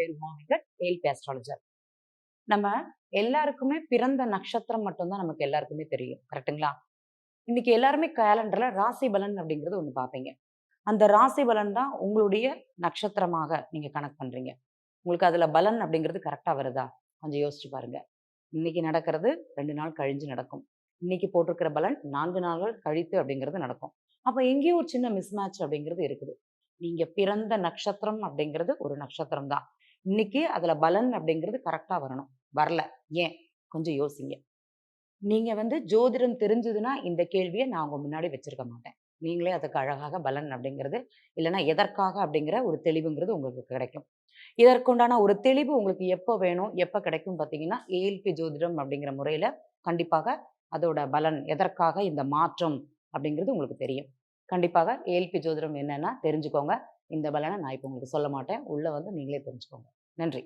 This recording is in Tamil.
பேர் உமாவிகர் ஏல்பி ஆஸ்ட்ராலஜர் நம்ம எல்லாருக்குமே பிறந்த நட்சத்திரம் மட்டும்தான் நமக்கு எல்லாருக்குமே தெரியும். கரெக்டுங்களா இன்னைக்கு எல்லாருமே கேலண்டர்ல ராசி பலன் அப்படிங்கிறது ஒன்று பார்ப்பீங்க. அந்த ராசி பலன் தான் உங்களுடைய நட்சத்திரமாக நீங்க கணக்கு பண்றீங்க. உங்களுக்கு அதுல பலன் அப்படிங்கிறது கரெக்டா வருதா? கொஞ்சம் யோசிச்சு பாருங்க. இன்னைக்கு நடக்கிறது ரெண்டு நாள் கழிஞ்சு நடக்கும். இன்னைக்கு போட்டிருக்கிற பலன் நான்கு நாள்கள் கழித்து அப்படிங்கிறது நடக்கும். அப்ப எங்கேயோ ஒரு சின்ன மிஸ்மேட்ச் அப்படிங்கிறது இருக்குது. நீங்க பிறந்த நட்சத்திரம் அப்படிங்கிறது ஒரு நட்சத்திரம் தான். இன்னைக்கு அதுல பலன் அப்படிங்கிறது கரெக்டா வரணும். வரல. ஏன்? கொஞ்சம் யோசிங்க. நீங்க வந்து ஜோதிடம் தெரிஞ்சதுன்னா இந்த கேள்வியை நான் உங்க முன்னாடி வச்சிருக்க மாட்டேன். நீங்களே அதுக்கு அழகாக பலன் அப்படிங்கிறது இல்லைன்னா எதற்காக அப்படிங்கிற ஒரு தெளிவுங்கிறது உங்களுக்கு கிடைக்கும். இதற்குண்டான ஒரு தெளிவு உங்களுக்கு எப்போ வேணும் எப்போ கிடைக்கும் பார்த்தீங்கன்னா ஏஎல்பி ஜோதிடம் அப்படிங்கிற முறையில் கண்டிப்பாக அதோட பலன் எதற்காக இந்த மாற்றம் அப்படிங்கிறது உங்களுக்கு தெரியும். கண்டிப்பாக ஏஎல்பி ஜோதிடம் என்னன்னா தெரிஞ்சுக்கோங்க. இந்த பலனை நான் இப்போ உங்களுக்கு சொல்ல மாட்டேன். உள்ளே வந்து நீங்களே தெரிஞ்சுக்கோங்க. நன்றி.